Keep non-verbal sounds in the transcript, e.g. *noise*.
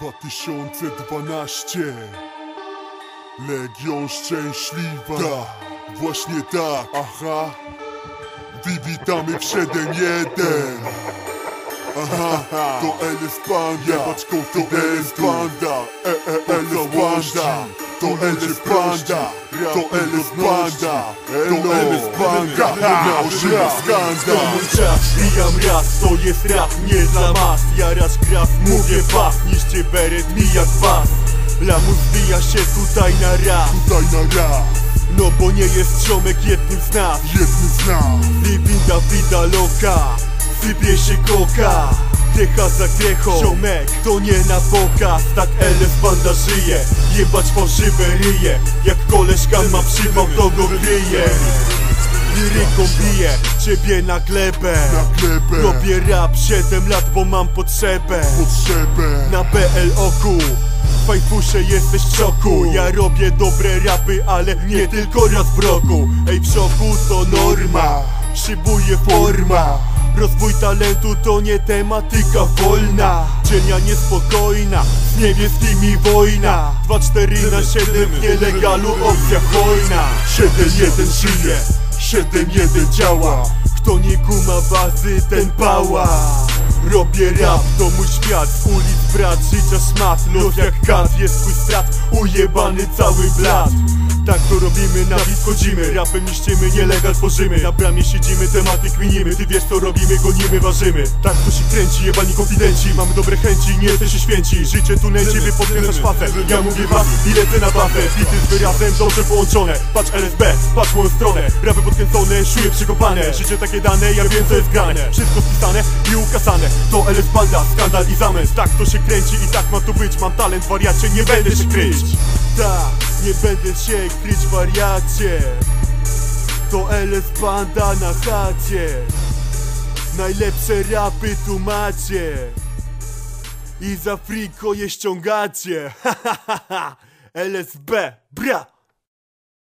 2012 Legion Szczęśliwa. Tak, właśnie tak, aha. Witamy w 7-1 Aha, to LS Panda. Jebać to LS Panda. E, e, LS Panda To LS Panda. To LS Panda. To LS Panda. Nałożymy skandal To mój czas, bijam raz, to jest rap, nie dla mas. Jarasz kras, mówię was, niszcie beret mi jak was Lamus zbija się tutaj na raz Tutaj na raz No bo nie jest ziomek jednym z nas. Jednym z nas. Libinda vida loka. Sypie się koka Krecha za krechą Ziomek to nie na pokaz Tak LF banda żyje. Jebać fałszywe ryje. Jak koleżka ma przypał to go kryje. Liryką bije Ciebie na glebę. Na glebę. Robię rap 7 lat bo mam potrzebę. Potrzebę. Na BL oku Fajfusze jesteś w szoku. Ja robię dobre rapy, ale nie tylko raz w roku. Ej w szoku to norma. Szybuje forma Rozwój talentu to nie tematyka wolna. Dzienia niespokojna Z niebieskimi wojna. 2-4 na 7 w nielegalu opcja hojna 7-1 żyje 7-1 działa. Kto nie kuma bazy ten pała. Robię rap, to mój świat. Ulic brat, życia szmat. Los jak kat, jest twój strat. Ujebany cały blat tak to robimy, na bit wchodzimy Rapem niszczymy, nielegal tworzymy. Na bramie siedzimy, tematy kminimy. Ty wiesz co robimy, gonimy, ważymy. Tak to się kręci, jebani konfidenci. Mamy dobre chęci, nie jesteście święci. Życie tu nęci, by podkręcać fazę Ja mówię was i lecę na bazę. Bity z wyrazem dobrze połączone. Patrz LSB, patrz moją stronę. Rapy podkręcone, szuje przekopane. Życie takie dane, ja wiem co jest grane. Wszystko spisane i ukasane To LS Banda, skandal i zamęt. Tak to się kręci i tak ma tu być. Mam talent wariacie, nie będę się kryć nie będę się kryć wariacie. To LS Banda na chacie. Najlepsze rapy tu macie. I za friko je ściągacie. *laughs* LSB, bra